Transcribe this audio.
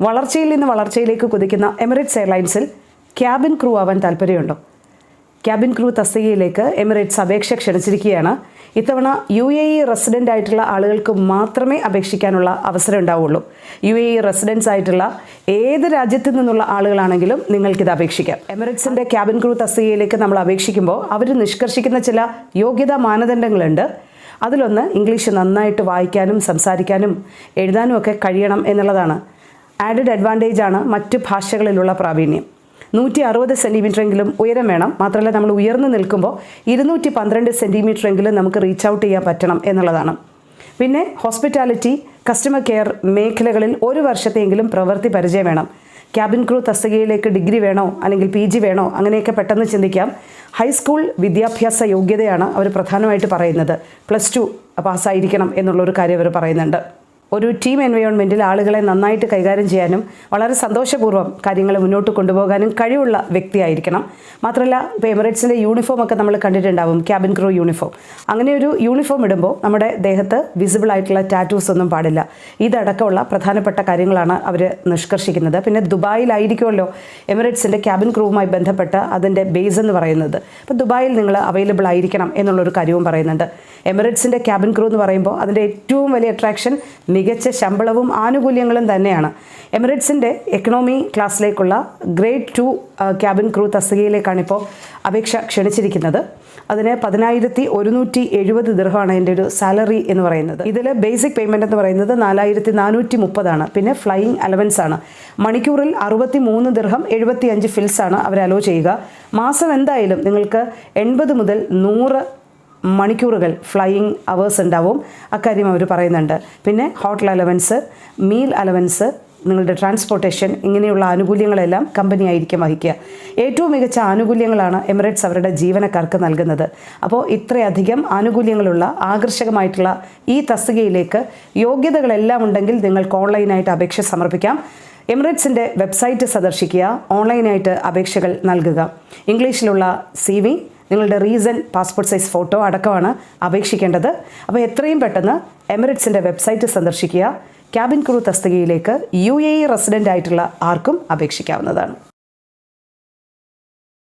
വളർച്ചയിൽ നിന്ന് വളർച്ചയിലേക്ക് കുതിക്കുന്ന എമിറേറ്റ്സ് എയർലൈൻസിൽ ക്യാബിൻ ക്രൂ ആവാൻ താല്പര്യമുണ്ടോ ക്യാബിൻ ക്രൂ തസ്തികയിലേക്ക് എമിറേറ്റ്സ് അപേക്ഷ ക്ഷണിച്ചിരിക്കുകയാണ്. ഇത്തവണ യു എ ഇ റെസിഡന്റ് ആയിട്ടുള്ള ആളുകൾക്ക് മാത്രമേ അപേക്ഷിക്കാനുള്ള അവസരം ഉണ്ടാവുള്ളൂ. യു എ ഇ റെസിഡൻസ് ആയിട്ടുള്ള ഏത് രാജ്യത്തു നിന്നുള്ള ആളുകളാണെങ്കിലും നിങ്ങൾക്കിത് അപേക്ഷിക്കാം. എമിറേറ്റ്സിന്റെ ക്യാബിൻ ക്രൂ തസ്തികയിലേക്ക് നമ്മൾ അപേക്ഷിക്കുമ്പോൾ അവർ നിഷ്കർഷിക്കുന്ന ചില യോഗ്യതാ മാനദണ്ഡങ്ങളുണ്ട്. അതിലൊന്ന് ഇംഗ്ലീഷ് നന്നായിട്ട് വായിക്കാനും സംസാരിക്കാനും എഴുതാനും ഒക്കെ കഴിയണം എന്നുള്ളതാണ്. ആഡഡ് അഡ്വാന്റേജ് ആണ് മറ്റ് ഭാഷകളിലുള്ള പ്രാവീണ്യം. നൂറ്റി അറുപത് സെന്റിമീറ്ററെങ്കിലും ഉയരം വേണം. മാത്രമല്ല നമ്മൾ ഉയർന്നു നിൽക്കുമ്പോൾ ഇരുന്നൂറ്റി പന്ത്രണ്ട് സെന്റിമീറ്ററെങ്കിലും നമുക്ക് റീച്ച് ഔട്ട് ചെയ്യാൻ പറ്റണം എന്നുള്ളതാണ്. പിന്നെ ഹോസ്പിറ്റാലിറ്റി കസ്റ്റമർ കെയർ മേഖലകളിൽ ഒരു വർഷത്തെയെങ്കിലും പ്രവൃത്തി പരിചയം വേണം. ക്യാബിൻ ക്രൂ തസ്തികയിലേക്ക് ഡിഗ്രി വേണോ അല്ലെങ്കിൽ പി ജി വേണോ അങ്ങനെയൊക്കെ പെട്ടെന്ന് ചിന്തിക്കാം. ഹൈസ്കൂൾ വിദ്യാഭ്യാസ യോഗ്യതയാണ് അവർ പ്രധാനമായിട്ട് പറയുന്നത്. പ്ലസ് ടു പാസ്സായിരിക്കണം എന്നുള്ളൊരു കാര്യം അവർ പറയുന്നുണ്ട്. ഒരു ടീം എൻവയോൺമെന്റിൽ ആളുകളെ നന്നായിട്ട് കൈകാര്യം ചെയ്യാനും വളരെ സന്തോഷപൂർവം കാര്യങ്ങൾ മുന്നോട്ട് കൊണ്ടുപോകാനും കഴിവുള്ള വ്യക്തിയായിരിക്കണം. മാത്രമല്ല ഇപ്പോൾ എമിറേറ്റ്സിന്റെ യൂണിഫോം ഒക്കെ നമ്മൾ കണ്ടിട്ടുണ്ടാവും ക്യാബിൻ ക്രൂ യൂണിഫോം അങ്ങനെ ഒരു യൂണിഫോം ഇടുമ്പോൾ നമ്മുടെ ദേഹത്ത് വിസിബിൾ ആയിട്ടുള്ള ടാറ്റൂസ് ഒന്നും പാടില്ല. ഇതടക്കമുള്ള പ്രധാനപ്പെട്ട കാര്യങ്ങളാണ് അവർ നിഷ്കർഷിക്കുന്നത്. പിന്നെ ദുബായിലായിരിക്കുമല്ലോ എമിറേറ്റ്സിന്റെ ക്യാബിൻ ക്രൂവുമായി ബന്ധപ്പെട്ട് അതിന്റെ ബേസ് എന്ന് പറയുന്നത്. അപ്പോൾ ദുബായിൽ നിങ്ങൾ അവൈലബിൾ ആയിരിക്കണം എന്നുള്ളൊരു കാര്യവും പറയുന്നുണ്ട്. എമിറേറ്റ്സിന്റെ ക്യാബിൻ ക്രൂ എന്ന് പറയുമ്പോൾ അതിന്റെ ഏറ്റവും വലിയ അട്രാക്ഷൻ മികച്ച ശമ്പളവും ആനുകൂല്യങ്ങളും തന്നെയാണ്. എമിറേറ്റ്സിന്റെ എക്കണോമി ക്ലാസ്സിലേക്കുള്ള ഗ്രേഡ് ടു ക്യാബിൻ ക്രൂ തസ്തികയിലേക്കാണ് ഇപ്പോൾ അപേക്ഷ ക്ഷണിച്ചിരിക്കുന്നത്. അതിന് പതിനായിരത്തി ഒരുന്നൂറ്റി എഴുപത് ദീർഘമാണ് എന്റെ ഒരു സാലറി എന്ന് പറയുന്നത്. ഇതിൽ ബേസിക് പേയ്മെന്റ് എന്ന് പറയുന്നത് നാലായിരത്തി നാനൂറ്റി മുപ്പതാണ്. പിന്നെ ഫ്ലൈയിങ് അലവൻസ് ആണ് മണിക്കൂറിൽ അറുപത്തി മൂന്ന് ദീർഘം എഴുപത്തി അഞ്ച് ഫിൽസ് ആണ് അവർ അലോ ചെയ്യുക. മാസം എന്തായാലും നിങ്ങൾക്ക് എൺപത് മുതൽ നൂറ് മണിക്കൂറുകൾ ഫ്ലൈയിങ് അവേഴ്സ് ഉണ്ടാവും. അക്കാര്യം അവർ പറയുന്നുണ്ട്. പിന്നെ ഹോട്ടൽ അലവൻസ് മീൽ അലവൻസ് നിങ്ങളുടെ ട്രാൻസ്പോർട്ടേഷൻ ഇങ്ങനെയുള്ള ആനുകൂല്യങ്ങളെല്ലാം കമ്പനി ആയിരിക്കും വഹിക്കുക. ഏറ്റവും മികച്ച ആനുകൂല്യങ്ങളാണ് എമിറേറ്റ്സ് അവരുടെ ജീവനക്കാർക്ക് നൽകുന്നത്. അപ്പോൾ ഇത്രയധികം ആനുകൂല്യങ്ങളുള്ള ആകർഷകമായിട്ടുള്ള ഈ തസ്തികയിലേക്ക് യോഗ്യതകളെല്ലാം ഉണ്ടെങ്കിൽ നിങ്ങൾക്ക് ഓൺലൈനായിട്ട് അപേക്ഷ സമർപ്പിക്കാം. എമിറേറ്റ്സിന്റെ വെബ്സൈറ്റ് സന്ദർശിക്കുക. ഓൺലൈനായിട്ട് അപേക്ഷകൾ നൽകുക. ഇംഗ്ലീഷിലുള്ള സി നിങ്ങളുടെ റീസൺ പാസ്പോർട്ട് സൈസ് ഫോട്ടോ അടക്കമാണ് അപേക്ഷിക്കേണ്ടത്. അപ്പോൾ എത്രയും പെട്ടെന്ന് എമിറേറ്റ്സിന്റെ വെബ്സൈറ്റ് സന്ദർശിക്കുക. ക്യാബിൻ ക്രൂ തസ്തികയിലേക്ക് യു എ റെസിഡന്റ് ആയിട്ടുള്ള ആർക്കും അപേക്ഷിക്കാവുന്നതാണ്.